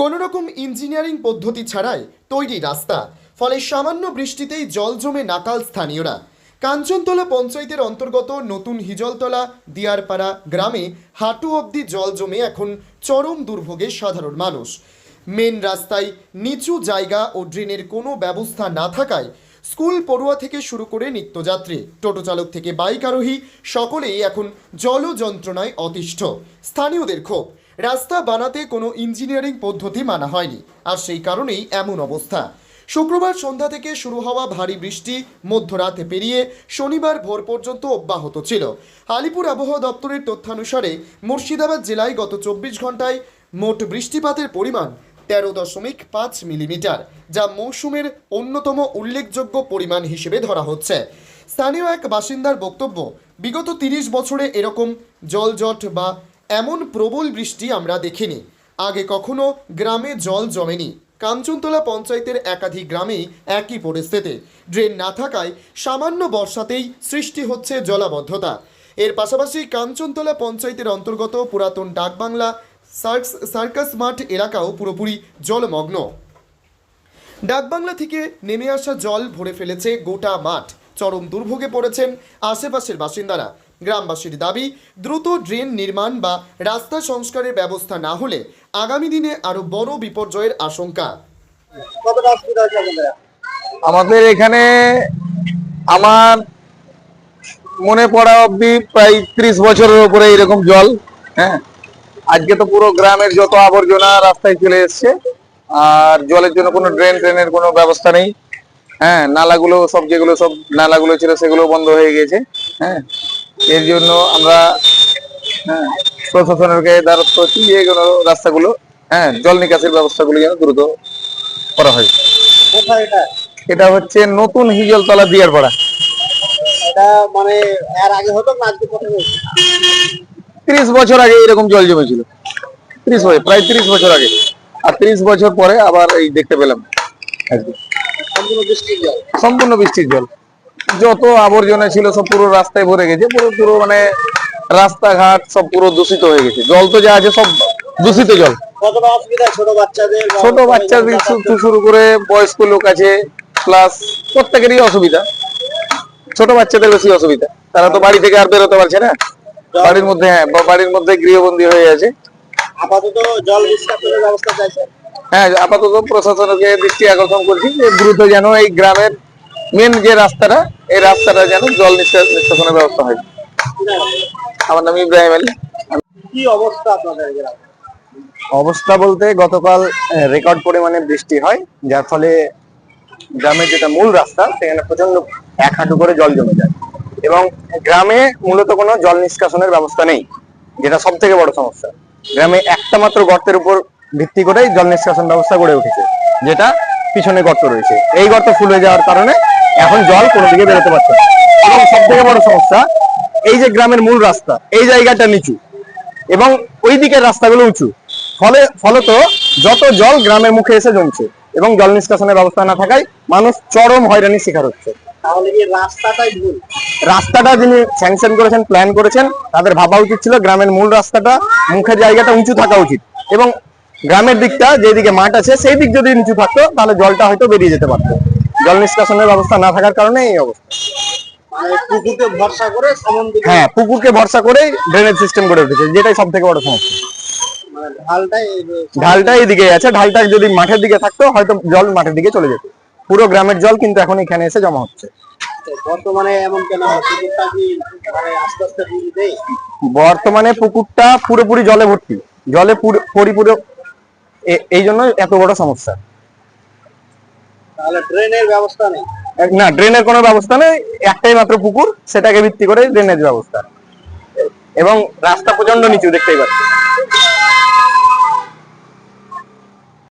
কোনো রকম ইঞ্জিনিয়ারিং পদ্ধতি ছাড়াই তৈরি রাস্তা, ফলে সামান্য বৃষ্টিতেই জল জমে নাকাল স্থানীয়রা। কাঞ্চনতলা পঞ্চায়েতের অন্তর্গত নতুন হিজলতলা, দিয়ারপাড়া গ্রামে হাঁটু অবধি জল জমে এখন চরম দুর্ভোগে সাধারণ মানুষ। মেন রাস্তায় নিচু জায়গা ও ড্রেনের কোনো ব্যবস্থা না থাকায় স্কুল পড়ুয়া থেকে শুরু করে নিত্যযাত্রী, টোটো চালক থেকে বাইক আরোহী সকলেই এখন জল যন্ত্রণায় অতিষ্ঠ। স্থানীয়দের ক্ষোভ। রাস্তা বানাতে কোনো ইঞ্জিনিয়ারিং পদ্ধতি মানা হয়নি, আর সেই কারণেই এমন অবস্থা। শুক্রবার সন্ধ্যা থেকে শুরু হওয়া ভারী বৃষ্টি মধ্যরাতে পেরিয়ে শনিবার ভোর পর্যন্ত অব্যাহত ছিল। আলিপুর আবহাওয়া দপ্তরের তথ্যানুসারে মুর্শিদাবাদ জেলায় গত চব্বিশ ঘন্টায় মোট বৃষ্টিপাতের পরিমাণ তেরো দশমিক পাঁচ মিলিমিটার, যা মৌসুমের অন্যতম উল্লেখযোগ্য পরিমাণ হিসেবে ধরা হচ্ছে। স্থানীয় এক বাসিন্দার বক্তব্য, বিগত তিরিশ বছরে এরকম জলজট বা এমন প্রবল বৃষ্টি আমরা দেখিনি। আগে কখনো গ্রামে জল জমেনি। কাঞ্চনতলা পঞ্চায়েতের একাধিক গ্রামেই একই পরিস্থিতি। ড্রেন না থাকায় সামান্য বর্ষাতেই সৃষ্টি হচ্ছে জলাবদ্ধতা। এর পাশাপাশি কাঞ্চনতলা পঞ্চায়েতের অন্তর্গত পুরাতন ডাকবাংলা সার্কস, সার্কাস মাঠ এলাকাও পুরোপুরি জলমগ্ন। ডাকবাংলা থেকে নেমে আসা জল ভরে ফেলেছে গোটা মাঠ। চরম দুর্ভোগে পড়েছেন আশেপাশের বাসিন্দারা। গ্রামবাসীর দাবি দ্রুত ড্রেন নির্মাণ বা রাস্তা সংস্কারের ব্যবস্থা না হলে আগামী দিনে আরও বড় বিপর্যয়ের আশঙ্কা। আমাদের এখানে আমার মনে পড়া অব্দি প্রায় ত্রিশ বছরের উপরে এরকম জল হ্যাঁ? আজকে তো পুরো গ্রামের যত আবর্জনা রাস্তায় চলে এসছে আর জলের জন্য কোনো ড্রেন ট্রেনের কোনো ব্যবস্থা নেই হ্যাঁ? নালাগুলো সব যেগুলো সব নালাগুলো ছিল সেগুলো বন্ধ হয়ে গেছে হ্যাঁ? এর জন্য আমরা হ্যাঁ প্রশাসনের কাছে দ্বারস্থ হচ্ছি যে কোনো রাস্তাগুলো হ্যাঁ জল নিকাশের ব্যবস্থাগুলো যেন দ্রুত করা হয়। এটা? হচ্ছে নতুন হিজলতলা দিয়ার পাড়া এটা মানে এর আগে হতো ত্রিশ বছর আগে এরকম জল জমেছিল। ত্রিশ বছর প্রায় ত্রিশ বছর আগে। আর ত্রিশ বছর পরে আবার এই দেখতে পেলাম। সম্পূর্ণ বৃষ্টির জল? সম্পূর্ণ বৃষ্টির জল। যত আবর্জনা ছিল সব পুরো রাস্তায় ভরে গেছে পুরো পুরো মানে রাস্তাঘাট সব পুরো দূষিত হয়ে গেছে। জল তো যা আছে সব দূষিত জল। ছোট বাচ্চাদের ছোট বাচ্চাদের থেকে শুরু করে বয়স্ক লোক আছে প্লাস প্রত্যেকেরই অসুবিধা। ছোট বাচ্চাদের বেশি অসুবিধা। তারা তো বাড়ি থেকে আর বেরোতে পারছে না। বাড়ির মধ্যে হ্যাঁ বা- বাড়ির মধ্যে গৃহবন্দী হয়ে আছে। আপাতত জল ব্যবস্থা চাইছে হ্যাঁ আপাতত প্রশাসনকে দৃষ্টি আকর্ষণ করছি যে দ্রুত যেন এই গ্রামের মেন যে রাস্তাটা এই রাস্তাটা যেন জল নিষ্কা- নিষ্কাশনের ব্যবস্থা হয়। আমার নাম ইব্রাহিম আলী। কি অবস্থা আপনাদের অবস্থা বলতে গতকাল রেকর্ড পরিমাণে বৃষ্টি হয় যার ফলে গ্রামের যেটা মূল রাস্তা সেখানে প্রচণ্ড এক হাঁটু করে জল জমে যায়। এবং গ্রামে মূলত কোনো জল নিষ্কাশনের ব্যবস্থা নেই যেটা সব থেকে বড় সমস্যা। গ্রামে একটা মাত্র গর্তের উপর ভিত্তি করেই জল নিষ্কাশন ব্যবস্থা গড়ে উঠেছে যেটা পিছনে গর্ত রয়েছে। এই গর্ত ফুল হয়ে যাওয়ার কারণে এখন জল কোনো দিকে বেরোতে পারছে না। এবং সব থেকে বড় সমস্যা এই যে গ্রামের মূল রাস্তা এই জায়গাটা নিচু এবং ওই দিকের রাস্তাগুলো উঁচু। ফলে ফলত যত জল গ্রামের মুখে এসে জমছে এবং জল নিষ্কাশনের ব্যবস্থা না থাকায় মানুষ চরম হয়রানির শিকার হচ্ছে। তাহলে কি রাস্তাটাই ভুল? রাস্তাটা যিনি স্যাংশন করেছেন প্ল্যান করেছেন তাদের ভাবা উচিত ছিল গ্রামের মূল রাস্তাটা মুখের জায়গাটা উঁচু থাকা উচিত। এবং গ্রামের দিকটা যেদিকে মাঠ আছে সেই দিক যদি নিচু থাকতো তাহলে জলটা হয়তো বেরিয়ে যেতে পারতো। জল নিষ্কাশনের ব্যবস্থা না থাকার কারণে এই অবস্থা। মানে পুকুরকে ভরসা করে হ্যাঁ পুকুরকে ভরসা করে ড্রেনেজ সিস্টেম গড়ে উঠেছে যেটাই সব থেকে বড় সমস্যা। মানে ঢালটা এইদিকে আছে ঢালটা যদি মাঠের দিকে থাকতো হয়তো জল মাঠের দিকে চলে যেত। পুরো গ্রামের জল কিন্তু এখন এখানে এসে জমা হচ্ছে। বর্তমানে এমন কেন পুকুরটা কি মানে বর্তমানে পুকুরটা পুরোপুরি জলে ভর্তি। জলে পুরো- পরিপূরক এই জন্য এত বড় সমস্যা। তাহলে ড্রেনের ব্যবস্থা নেই? না ড্রেনের কোনো ব্যবস্থা নেই। একটাই মাত্র পুকুর, সেটাকে ভিত্তি করে ড্রেনেজ ব্যবস্থা। এবং রাস্তা প্রচণ্ড নিচু, দেখতেই পাচ্ছি